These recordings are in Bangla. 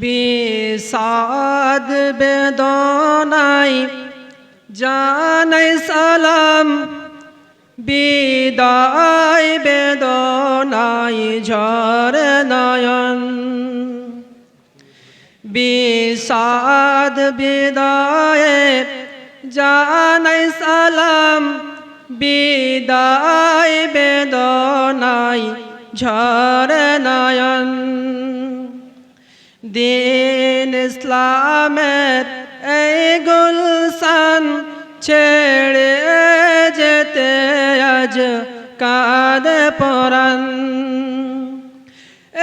বিষাদ বেদনাই জানাই সালাম, বিদায় বেদনাই ঝরে নয়ন। বিষাদ বিদায়ে জানাই সালাম, বিদায় বেদনাই ঝরে নয়ন। দিন ইসলামের এই গুলশান ছেড়ে যেতে আজ কাঁদে পরান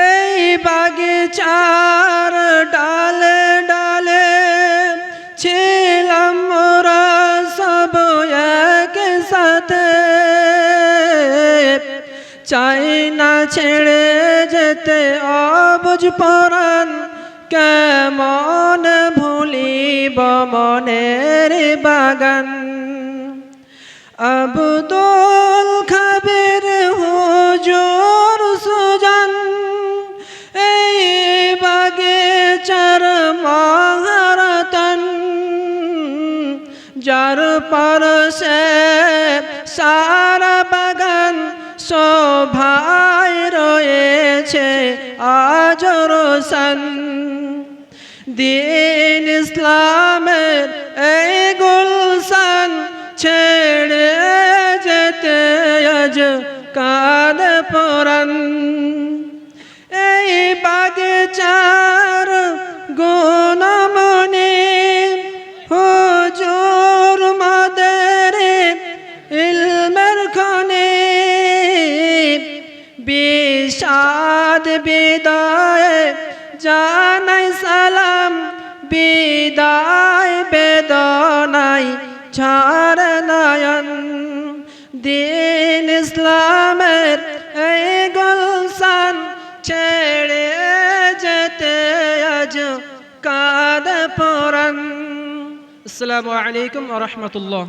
এই বাগিচার ডালে ডালে ছিলাম মোরা সব এক সাথে। চাই না ছেড়ে যেতে অবুঝ পরান কেমন ভুলিব মনের বাগান? আবদুল খাবির হুজুর সুজান, এই বাগিচার মহারতন, যার পরশে সারা বাগান শোভায় রয়েছে আজ রোশন। দিন ইসলামের এই গুলশান ছেড়ে যেতে আজ কাঁদ পরান এই বাগিচার গুণমণি হুজুর মাদের ইলমের খনে। বিষাদ বিদায় জানাই সালাম, বিদায় বেদনাই ছাড় নয়ন দিন ইসলামের এই গুলশান ছেড়ে যেতে আজ কাদ পরান আসসালামু আলাইকুম রাহমাতুল্লাহ।